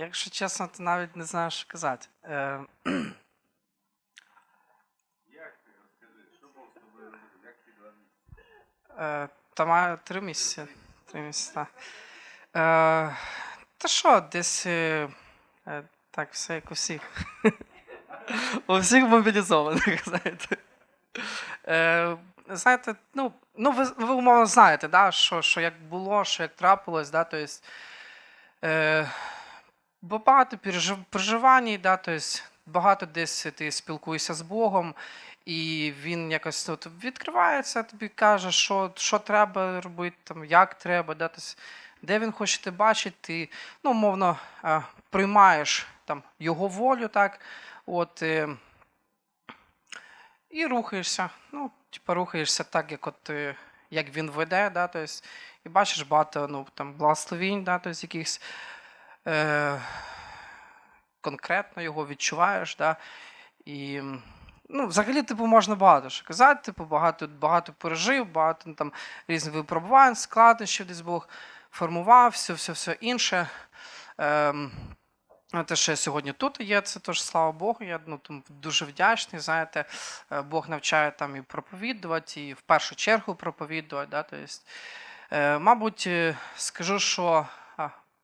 Якщо чесно, то навіть не знаю, що казати. Е, Е, Та маю три місяці. Три місяці, так. Е, та що, десь е, е, так, все як у всіх. У всіх мобілізованих, знаєте. Знаєте, ну, ну ви, ви умовно знаєте, да, що, що як було, що як трапилось, да, то есть, е, бо багато пережив- переживань, да, то есть, багато десь ти спілкуєшся з Богом, і він якось от, відкривається, тобі каже, що, що треба робити, там, як треба, да, то есть, де він хоче тебе бачити, ти ну, умовно е, приймаєш там, його волю, так, от, е, і рухаєшся. Ну, типу, рухаєшся так, як от, е, як він веде, да, то есть, і бачиш багато ну, там, благословінь, да, то есть, якихось е, конкретно його відчуваєш. Да, і, ну, взагалі, типу, можна багато що казати, типу, багато, багато пережив, багато ну, там, різних випробувань, складнощів десь Бог формував, все, все, все інше. А те, що я сьогодні тут є, це теж слава Богу. Я ну, тому дуже вдячний. Знаєте, е, Бог навчає там і проповідувати, і в першу чергу проповідувати. Да? Тобто, е, мабуть, е, скажу, що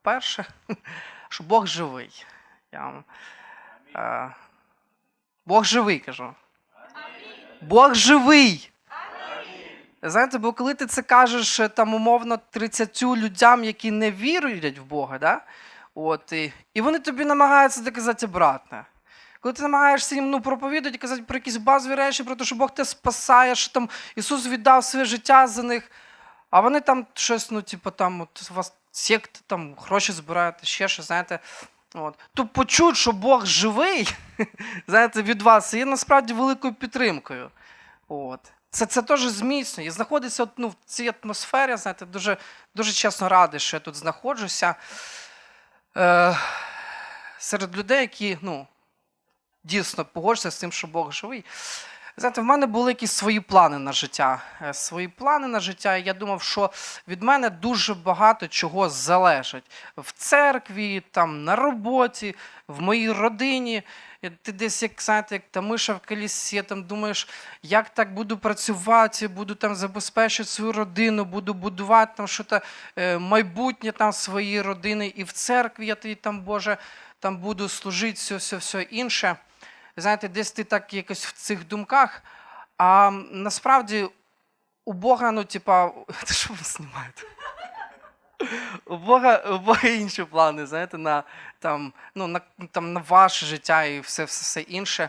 перше, що Бог живий. Я вам, е, Бог живий, кажу. Бог живий. Знаєте, бо коли ти це кажеш е, там умовно 30 людям, які не вірують в Бога, да? От, і, і вони тобі намагаються доказати обратне. Коли ти намагаєшся їм ну, проповідати, казати про якісь базові речі, про те, що Бог тебе спасає, що там Ісус віддав своє життя за них, а вони там щось, ну, типу, там, от, у вас секта, там гроші збираєте, ще щось, знаєте. От. То почуть, що Бог живий, знаєте, від вас, є насправді великою підтримкою. От. Це, це теж зміцнює. І знаходиться от, ну, в цій атмосфері, знаєте, дуже, дуже чесно радий, що я тут знаходжуся. Е, серед людей, які ну, дійсно погоджуються з тим, що Бог живий. Знаєте, в мене були якісь свої плани на життя. Е, Свої плани на життя. Я думав, що від мене дуже багато чого залежить в церкві, там, на роботі, в моїй родині. Ти десь, як знаєте, як та миша в колісі, там думаєш, як так буду працювати, буду там забезпечити свою родину, буду будувати там щось е, майбутнє там своєї родини, і в церкві я тобі там, Боже, там буду служити, все, все, все інше. Знаєте, десь ти так якось в цих думках, а насправді у Бога, ну, типа, що ви знімаєте? У Бога, у Бога інші плани, знаєте, на, там, ну, на, там, на ваше життя і все, все, все інше.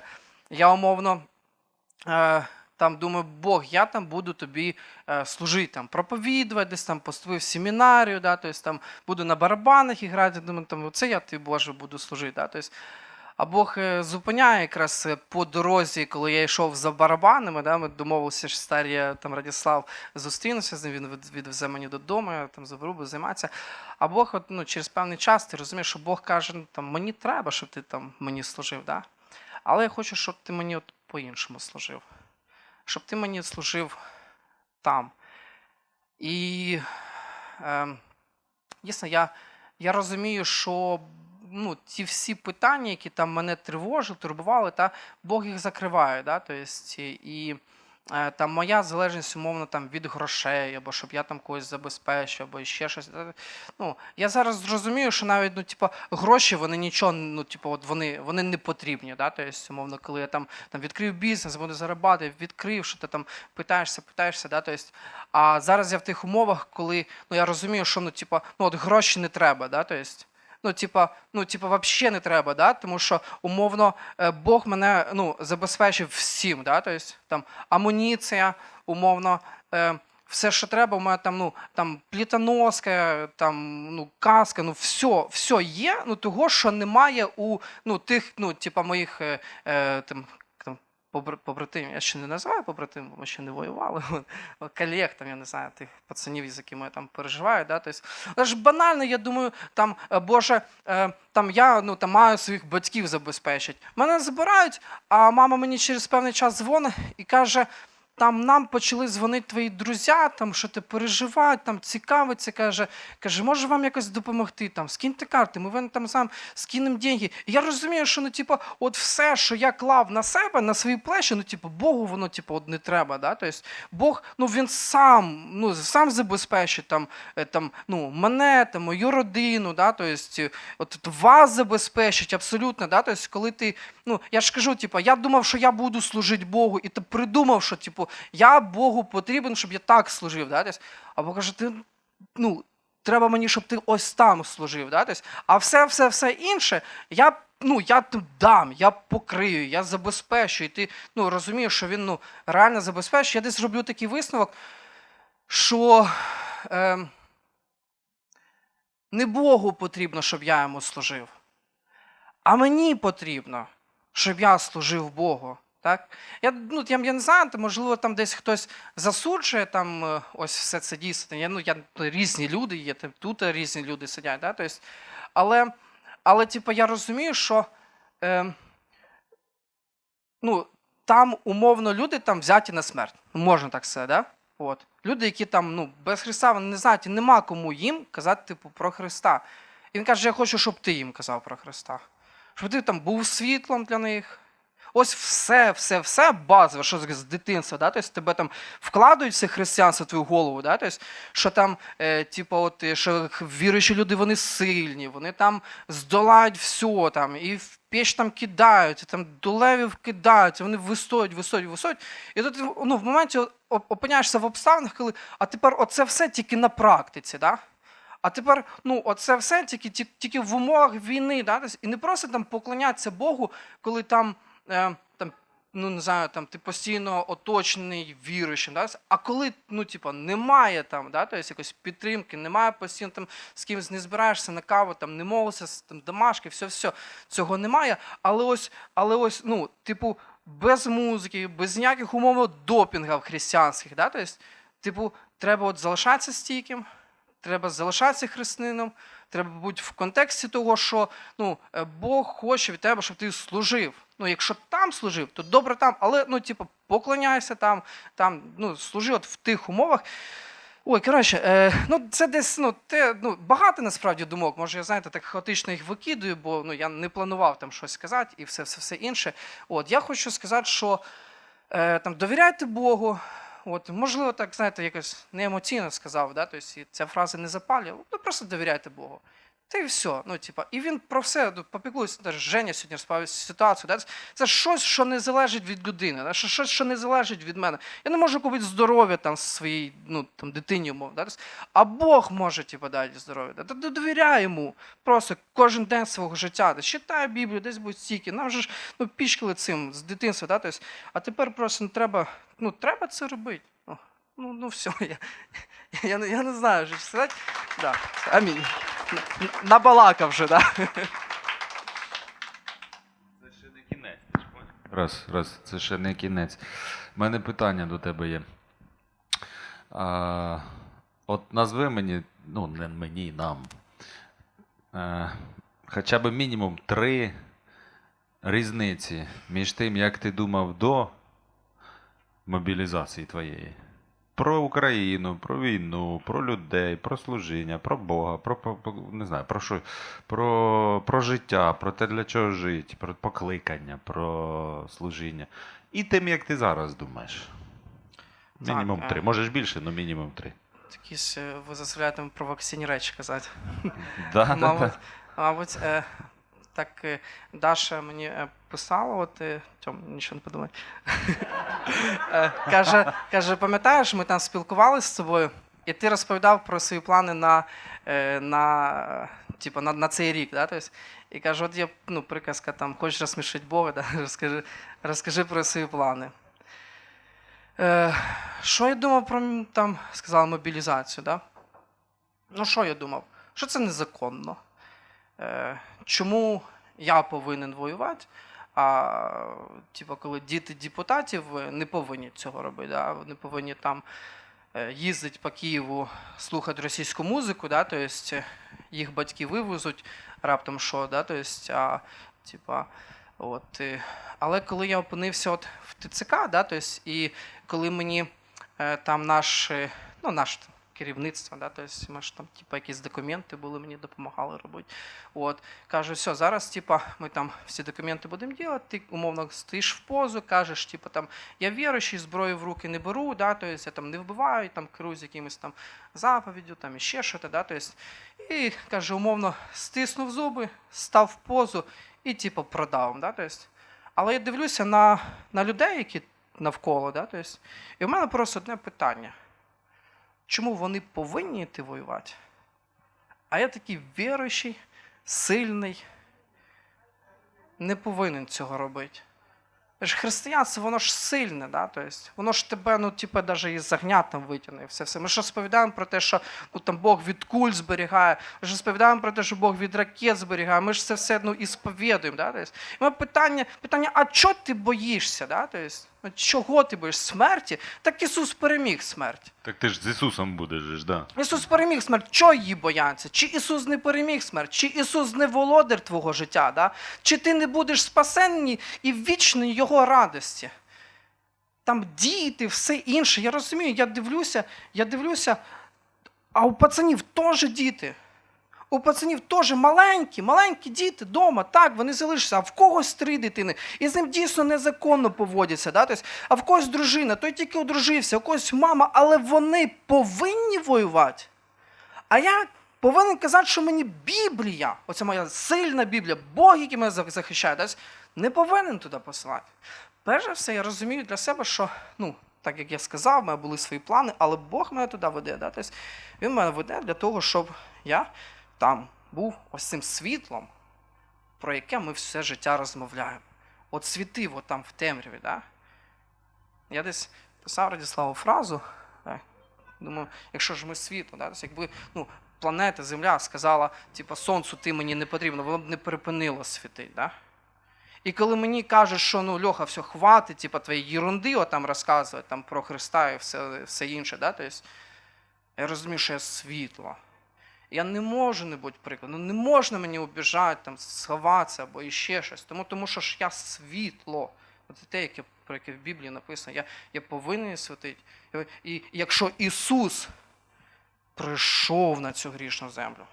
Я умовно е, там думаю, Бог, я там буду тобі е, служити, там, проповідувати, десь там поступив семінарію, да, тобто, там, буду на барабанах грати, думаю, там, це я тобі, Боже, буду служити. Да, тобто, а Бог е, зупиняє якраз е, по дорозі, коли я йшов за барабанами, да, ми домовилися, що старі там Радіслав зустрінувся з ним, він відвезе мені додому, я там заберу, буду займатися. А Бог, от, ну, через певний час, ти розумієш, що Бог каже, ну, там, мені треба, щоб ти там мені служив. Да? Але я хочу, щоб ти мені от по-іншому служив. Щоб ти мені служив там. І е, дійсно, я, я розумію, що ну, ті всі питання, які там мене тривожили, турбували, та Бог їх закриває. Да? Тобто, і е, там моя залежність, умовно, там, від грошей, або щоб я там когось забезпечив, або ще щось. Е, Ну, я зараз зрозумію, що навіть ну, типу, гроші вони нічого, ну, типу, от вони, вони не потрібні. Да? Тобто, умовно, коли я там, там відкрив бізнес, буду заробляти, відкрив, що ти там питаєшся, питаєшся. Да? Тобто, а зараз я в тих умовах, коли ну, я розумію, що ну, типу, ну, от гроші не треба. Да? Тобто, ну, типа, ну, типа, вообще не треба, да? тому що умовно е, Бог мене ну, забезпечив всім. Да? Тобто, там, амуніція, умовно, е, все, що треба, у мене там, ну, там плітоноска, там, ну, каска, ну, все, все є, ну, того, що немає у ну, тих, ну, типа, моїх е, е, там, побратимів. Я ще не називаю побратимів, бо ми ще не воювали. Колег, там, я не знаю, тих пацанів, з якими я там переживаю. Да? Тобто, але ж банально, я думаю, там, е, Боже, е, там я ну, там, маю своїх батьків забезпечити. Мене забирають, а мама мені через певний час дзвонить і каже: там нам почали дзвонити твої друзі, там, що ти переживають, там цікавиться, каже, каже, може вам якось допомогти, там, скиньте карти, ми вам там сам скинемо деньги. І я розумію, що ну, типу, от все, що я клав на себе, на свої плечі, ну, типу, Богу воно типу, от не треба. Да? Тобто, Бог ну, він сам, ну, сам забезпечить там, е, там, ну, мене, там, мою родину, да? тобто, от, от вас забезпечить абсолютно. Да? Тобто, коли ти, ну, я ж кажу, типу, я думав, що я буду служити Богу, і ти придумав, що типу, я Богу потрібен, щоб я так служив. Да? Тобто, а каже, ти, ну, треба мені, щоб ти ось там служив. Да? А все, все, все інше, я, ну, я дам, я покрию, я забезпечу. І ти ну, розумієш, що він ну, реально забезпечує. Я десь зроблю такий висновок, що е, не Богу потрібно, щоб я йому служив, а мені потрібно, щоб я служив Богу. Так? Я, ну, я, я не знаю, можливо, там десь хтось засуджує там е, ось все це дійсно. Я, ну, я, різні люди є, тут різні люди сидять. Да? Тобто, але, але типу, я розумію, що е, ну, там умовно люди там взяті на смерть. Ну, можна так сказати, да? От. Люди, які там ну, без Христа, вони не знають, і нема кому їм казати типу, про Христа. І він каже, я хочу, щоб ти їм казав про Христа. Щоб ти там був світлом для них. Ось все, все, все базове, що з дитинства, да? тобто тебе там вкладають все християнство в твою голову, да? тобто, що там, е, типу, от, е, що віруючі люди, вони сильні, вони там здолають все, там, і в піч там кидаються, там до левів кидаються, вони вистоять, вистоять, вистоять. І тут ну, в моменті опиняєшся в обставинах, коли, а тепер оце все тільки на практиці. Да? А тепер, ну, оце все тільки, тільки в умовах війни, да? тобто, і не просто там поклонятися Богу, коли там, там ну, не знаю, там, ти постійно оточений віруючим, да? а коли ну, типу, немає там, да? тобто, якоїсь підтримки, немає постійно там, з кимось не збираєшся на каву, там, не молишся, там, домашки, все, все, цього немає. Але ось, але ось, ну, типу, без музики, без ніяких умов допінгів християнських, да? тобто, типу, треба от залишатися стійким, треба залишатися християнином, треба бути в контексті того, що ну, е, Бог хоче від тебе, щоб ти служив. Ну, якщо там служив, то добре там, але ну, типу, поклоняйся там, там ну, служи от в тих умовах. Ой, коротше, е, ну це десь ну, те, ну, багато насправді думок. Може, я знаєте, так хаотично їх викидую, бо ну, я не планував там щось сказати і все, все, все інше. От, я хочу сказати, що е, там, довіряйте Богу. От, можливо, так, знаєте, якось неемоційно сказав, да? тобто, ця фраза не запалює, ну просто довіряйте Богу. Та і все. Ну, типа, і він про все ну, попіклується. Женя сьогодні розповів ситуацію. Да? Це щось, що не залежить від людини, да? що- щось, що не залежить від мене. Я не можу купити здоров'я там своїй ну, там, дитині, умов. Да? А Бог може типу, дати здоров'я. Да? Довіряй йому просто кожен день свого життя. Да? Читай Біблію, десь будь стільки. Нам же ж ну, пічкали цим з дитинства. Да? Тобто, а тепер просто ну, треба, ну, треба це робити. Ну, ну, ну все, я, я, не- я не знаю, що сказати. Да. Амінь. Набалакав вже, да? Це ще не кінець. ти ж поняв? Раз, раз, це ще не кінець. У мене питання до тебе є. А, от назви мені, ну, не мені, нам. А, хоча б мінімум три різниці між тим, як ти думав до мобілізації твоєї. Про Україну, про війну, про людей, про служіння, про Бога, про, про, про- не знаю, про що, про, про життя, про те, для чого жити, про покликання, про служіння. І тим, як ти зараз думаєш. Мінімум Так, е. три. Можеш більше, але мінімум три. Якісь е, ви заставляєте мене провокаційні речі казати. Да, да, Мабуть, да. мабуть е, так Даша мені писала, от Тьом, нічого не подумай. Е, каже, каже, пам'ятаєш, ми там спілкувалися з тобою, і ти розповідав про свої плани на, е, на, типу, на, на цей рік. Да? Тобто, і каже, от є ну, приказка, там, хочеш розсмішити Бога, да? розкажи, розкажи про свої плани. Е, що я думав про там, сказала, мобілізацію, да? Ну, що я думав? Що це незаконно? Е, чому я повинен воювати? А типу, коли діти депутатів не повинні цього робити, да? вони повинні там е, їздити по Києву, слухати російську музику, да? тобто їх батьки вивезуть раптом що, да? тобто, а, типа, От, але коли я опинився от в ТЦК, да, то есть, і коли мені е, там наш, ну, наш там, керівництво, да, то есть, ми ж там, типа, якісь документи були, мені допомагали робити. От, каже, все, зараз, типа, ми там всі документи будемо робити, ти умовно стоїш в позу, кажеш, типа, там, я віруючий, зброю в руки не беру, да, то есть, я там не вбиваю, там керуюсь якимось там заповіддю, там іще щось, да, то есть, і каже, умовно, стиснув зуби, став в позу і, типу, продав. Да, то есть, але я дивлюся на, на людей, які навколо, да, то есть, і в мене просто одне питання. Чому вони повинні йти воювати? А я такий віруючий, сильний, не повинен цього робити. Християнство, воно ж сильне, да? тобто, воно ж тебе, ну, типу, навіть із загнятом витягне. Все, все. Ми ж розповідаємо про те, що ну, там, Бог від куль зберігає, ми ж розповідаємо про те, що Бог від ракет зберігає. Ми ж це все ну, і сповідуємо. Да? Тобто, і ми питання, питання, а чого ти боїшся? Да? Тобто, чого ти боїшся смерті? Так Ісус переміг смерть. Так ти ж з Ісусом будеш, ж, да. Ісус переміг смерть. Чого її бояться? Чи Ісус не переміг смерть? Чи Ісус не володар твого життя? Да? Чи ти не будеш спасенний і вічний Його радості? Там діти, все інше. Я розумію, я дивлюся, я дивлюся, а у пацанів теж діти. У пацанів теж маленькі, маленькі діти вдома, так, вони залишаться, а в когось три дитини. І з ним дійсно незаконно поводяться. Да? Тобто, а в когось дружина, той тільки одружився, у когось мама, але вони повинні воювати. А я повинен казати, що мені Біблія, оця моя сильна Біблія, Бог, який мене захищає, тобто, не повинен туди посилати. Перш за все, я розумію для себе, що, ну, так як я сказав, в мене були свої плани, але Бог мене туди веде. Да? Тобто, він мене веде для того, щоб я там був ось цим світлом, про яке ми все життя розмовляємо. От світив от там в темряві. Да? Я десь писав Радіславу фразу. Так? Думаю, якщо ж ми світло, да? тобто, якби ну, планета Земля сказала, типу, сонцю ти мені не потрібно, воно б не припинило світити. Да? І коли мені кажуть, що ну, Льоха, все, хватить, типу, твої ерунди там розказувати там, про Христа і все, все інше, да? тобто, я розумію, що я світло. Я не можу не бути прикладом. Ну, не можна мені обіжати, там, сховатися або іще щось. Тому, тому що ж я світло. Це те, яке, про яке в Біблії написано, я, я повинен святити. І, і якщо Ісус прийшов на цю грішну землю,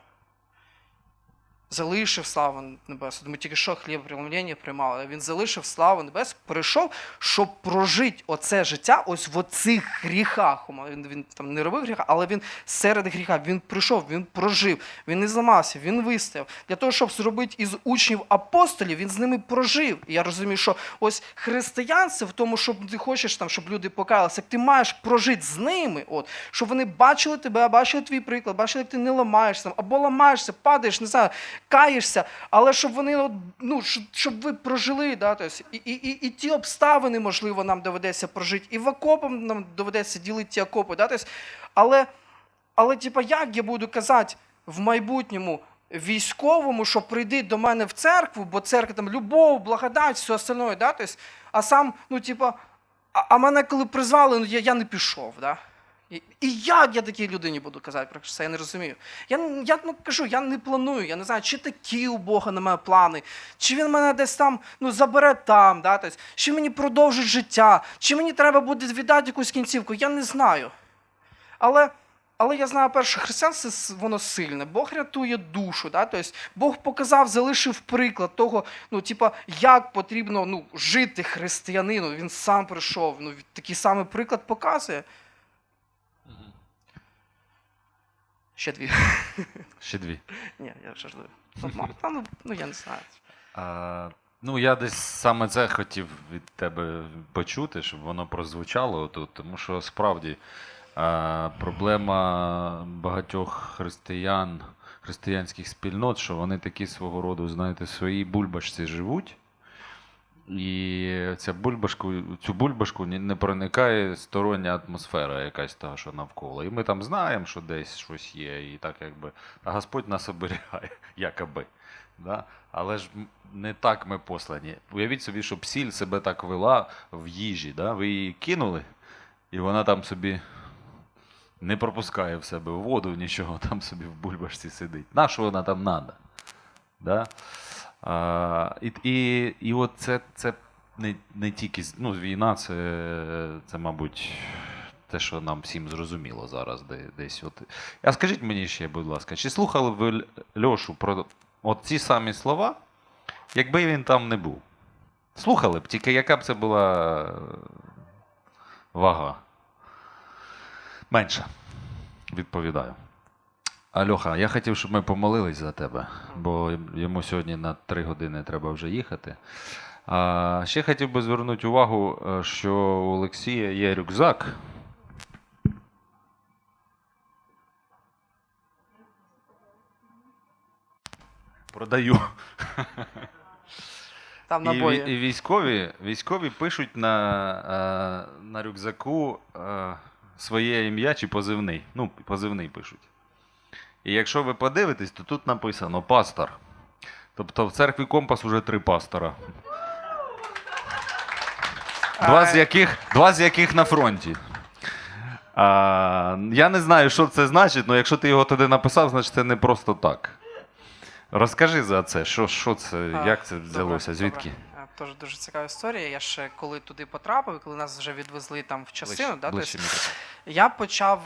залишив славу небесну. Ми тільки що хліб преломлення приймали, він залишив славу небес, прийшов, щоб прожити оце життя ось в оцих гріхах. Він, він там не робив гріха, але він серед гріха. Він прийшов, він прожив, він не зламався, він вистояв. Для того, щоб зробити із учнів апостолів, він з ними прожив. І я розумію, що ось християнство в тому, що ти хочеш, там, щоб люди покаялися, як ти маєш прожити з ними, от, щоб вони бачили тебе, бачили твій приклад, бачили, як ти не ламаєшся, або ламаєшся, падаєш, не знаю, каєшся, але щоб вони, ну, щоб, ви прожили, да, тобто, і, і, і, і ті обставини, можливо, нам доведеться прожити, і в окопам нам доведеться ділити ті окопи, да, тобто, але, але типа, як я буду казати в майбутньому військовому, що прийди до мене в церкву, бо церква там любов, благодать, все остальное, да, тобто, а сам, ну, типа, а, а мене коли призвали, ну, я, я не пішов, да? І, як я такій людині буду казати про це, я не розумію. Я, я ну, кажу, я не планую, я не знаю, чи такі у Бога на мене плани, чи він мене десь там ну, забере там, да, тобто, чи мені продовжить життя, чи мені треба буде віддати якусь кінцівку, я не знаю. Але, але я знаю, перше, християнство воно сильне, Бог рятує душу. Да? Тобто, Бог показав, залишив приклад того, ну, типа, як потрібно ну, жити християнину. Він сам прийшов, ну, такий самий приклад показує. Ще дві. Ще дві. Ні, я жартую. Ну, та, ну, ну, я не знаю. А, ну, я десь саме це хотів від тебе почути, щоб воно прозвучало тут, тому що справді а, проблема багатьох християн, християнських спільнот, що вони такі свого роду, знаєте, своїй бульбашці живуть. І ця бульбашку, цю бульбашку не проникає стороння атмосфера якась та, що навколо. І ми там знаємо, що десь щось є, і так якби. А Господь нас оберігає, якоби. Да? Але ж не так ми послані. Уявіть собі, що псіль себе так вела в їжі. Да? Ви її кинули, і вона там собі не пропускає в себе воду, нічого, там собі в бульбашці сидить. На що вона там надо? Да? А, і, і, і от це, це не, не тільки ну, війна, це, це, мабуть, те, що нам всім зрозуміло зараз. Де, десь. От. А скажіть мені ще, будь ласка, чи слухали ви Льошу про от ці самі слова, якби він там не був? Слухали б, тільки яка б це була вага? Менша. Відповідаю. Альоха, я хотів, щоб ми помолились за тебе, бо йому сьогодні на три години треба вже їхати. А ще хотів би звернути увагу, е, що у Олексія є рюкзак. Продаю. Там І, набої. і військові, військові пишуть на, е, на рюкзаку е, своє ім'я чи позивний. Ну, позивний пишуть. І якщо ви подивитесь, то тут написано пастор. Тобто в церкві компас уже три пастора. Два з яких, два з яких на фронті. А, я не знаю, що це значить, але якщо ти його туди написав, значить це не просто так. Розкажи за це, що, що це, як це взялося, звідки? Е, дуже цікава історія. Я ще коли туди потрапив, коли нас вже відвезли там в частину, Ближче- да, ближче я почав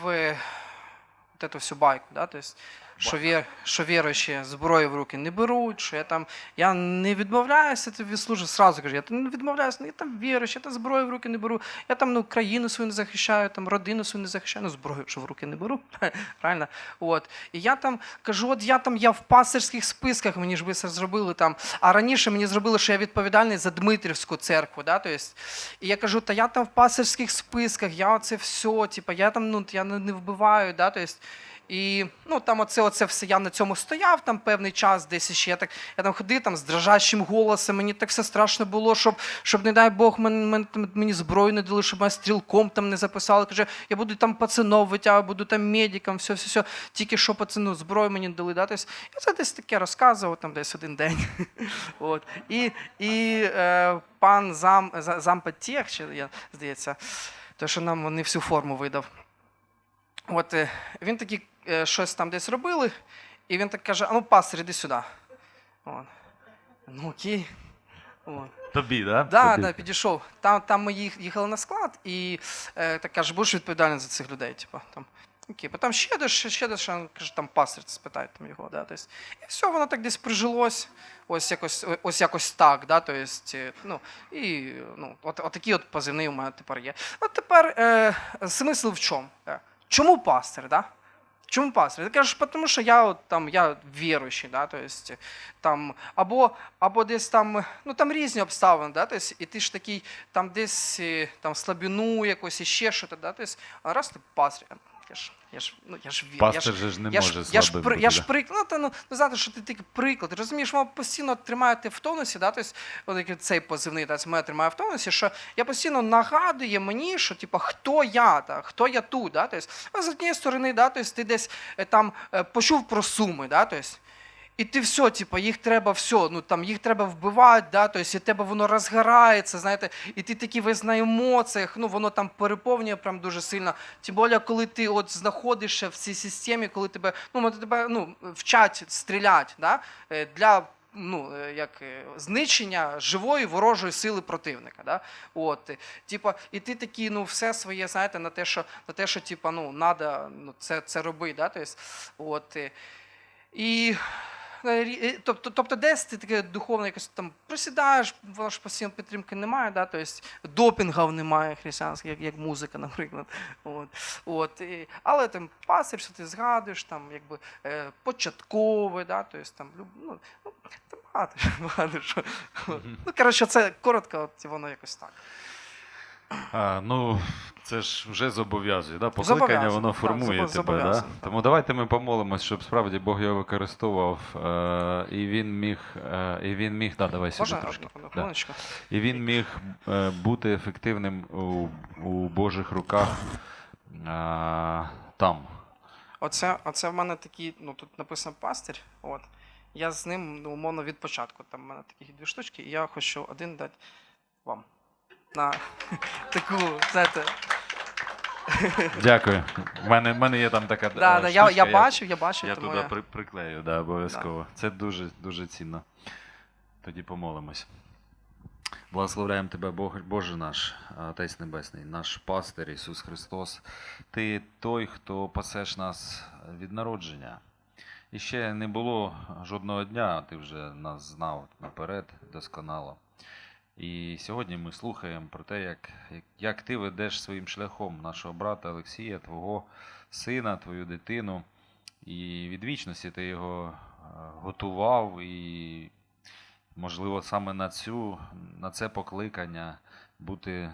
е, от эту всю байку, да, то есть, що, вір, що віруючі зброю в руки не беруть, що я там я не відмовляюся тобі служити, сразу кажу, я там не відмовляюся, ну, я там віруючий, я там зброю в руки не беру, я там ну, країну свою не захищаю, там родину свою не захищаю, ну зброю що в руки не беру, правильно? От. І я там кажу, от я там я в пастирських списках, мені ж ви це зробили там. А раніше мені зробили, що я відповідальний за Дмитрівську церкву. Да? То есть, і я кажу, та я там в пастирських списках, я оце все, типа, я там ну, я не, вбиваю. Да? То есть, і ну, там оце, оце все, я на цьому стояв там певний час, десь ще я так я там ходив там з дрожащим голосом, мені так все страшно було, щоб, щоб не дай Бог, мені, мені, мені зброю не дали, щоб мене стрілком там не записали. Каже, я буду там пацанов витягувати, буду там медиком, все, все, все. Тільки що пацану зброю мені не дали. Да? Тобто, я це десь таке розказував там десь один день. От. І, і е, пан зам, за- зампотех, чи я, здається, то, що нам не всю форму видав. От е, він таки е, щось там десь робили, і він так каже: а ну, пастор, іди сюди. От. Ну, окей. От. Тобі, да? Да, Тобі. да, підійшов. Там, там ми їх- їхали на склад, і е, так каже, будеш відповідальний за цих людей. Типу, там. Окей, потім ще десь, ще десь, він каже, там пастир спитає там його. Да, тобто, і все, воно так десь прижилось. Ось якось, ось якось так. Да, тобто, е, ну, і, ну, от, от такі от позивні у мене тепер є. От тепер е, смисл в чому? Е, Чому пастир? Да? Чому пастор? Ти кажеш, тому що я от, там я віруючий, да, то там, або, або десь там, ну там різні обставини, да, то і ти ж такий там десь е, там слабину якось, і ще щось, да, то есть, а раз ти пастор, я я ж, ну, я ж я ж, же ж не я може ж, я ж, бути, я ж приклад, ну, ну, ну, знаєте, що ти такий приклад, розумієш, воно постійно тримає в тонусі, да, тобто, от цей позивний, да, мене тримає в тонусі, що я постійно нагадує мені, що, типу, хто я, та, хто я тут, да, тобто, з однієї сторони, да, тобто, ти десь е, там е, почув про суми, да, тобто, і ти все, типу, їх треба все, ну там їх треба вбивати, да, тобто, і тебе воно розгорається, знаєте, і ти такий весь на емоціях, ну воно там переповнює прям дуже сильно. Тим більше, коли ти от знаходишся в цій системі, коли тебе, ну, тебе ну, вчать стріляти, да, е, для ну, е, як е, знищення живої ворожої сили противника. Да? От, типа, і ти такий, ну, все своє, знаєте, на те, що, на те, що типа, ну, надо ну, це, це робити. Да? Тобто, от, і Тобто, тобто десь ти таке духовно якось там просідаєш, воно ж постійно підтримки немає, да? тобто допінгів немає християнських, як, як музика, наприклад. От. От. І, але там пастир, що ти згадуєш, там, якби, е, початкове, да? тобто, там, ну, ну, багато, що- багато що. От. Ну, коротше, це коротко, от, воно якось так. А, ну, це ж вже зобов'язує, да? покликання воно формує зобо- тебе. Да? Тому давайте ми помолимось, щоб справді Бог його використовував, е, і він міг, е, і він міг, да, давай сюди трошки. Да. І він міг е, бути ефективним у, у Божих руках е, там. Оце, оце в мене такий, ну тут написано пастир. От. Я з ним, ну, умовно, від початку. Там в мене такі дві штучки, і я хочу один дати вам. На таку, знаєте. Дякую. У мене, в мене є там така. Да, е, да, я, штучка, я бачив, я бачив, Я тому туди я... при, приклею, да, обов'язково. Це дуже, дуже цінно. Тоді помолимось. Благословляємо Тебе, Бог, Боже наш, Отець Небесний, наш пастир Ісус Христос. Ти той, хто пасеш нас від народження. І ще не було жодного дня, ти вже нас знав наперед досконало. І сьогодні ми слухаємо про те, як, як, ти ведеш своїм шляхом нашого брата Олексія, твого сина, твою дитину. І від вічності ти його готував, і, можливо, саме на, цю, на це покликання бути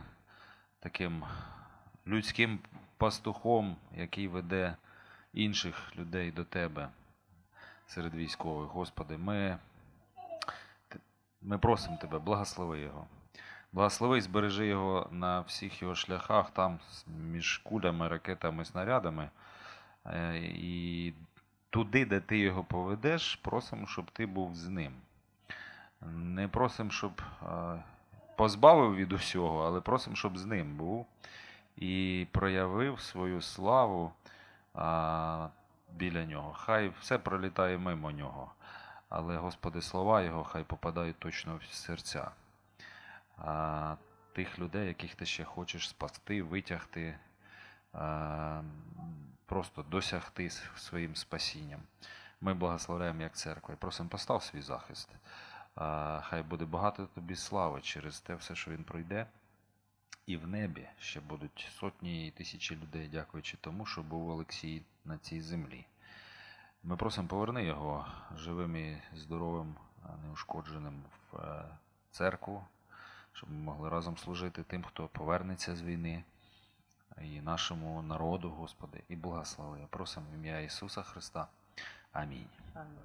таким людським пастухом, який веде інших людей до тебе серед військових. Господи, ми, ми просимо Тебе, благослови його. Благослови і збережи його на всіх його шляхах, там між кулями, ракетами, снарядами. Е, І туди, де ти його поведеш, просимо, щоб ти був з ним. Не просимо, щоб е, позбавив від усього, але просимо, щоб з ним був і проявив свою славу біля нього. Хай все пролітає мимо нього. Але, Господи, слова Його хай попадають точно в серця. А, тих людей, яких ти ще хочеш спасти, витягти, а, просто досягти своїм спасінням. Ми благословляємо як церква і просимо постав свій захист. А, Хай буде багато тобі слави через те все, що він пройде. І в небі ще будуть сотні і тисячі людей, дякуючи тому, що був Олексій на цій землі. Ми просимо поверни його живим і здоровим, неушкодженим в е, церкву, щоб ми могли разом служити тим, хто повернеться з війни, і нашому народу, Господи, і благослови. Просимо в ім'я Ісуса Христа. Амінь. Амінь.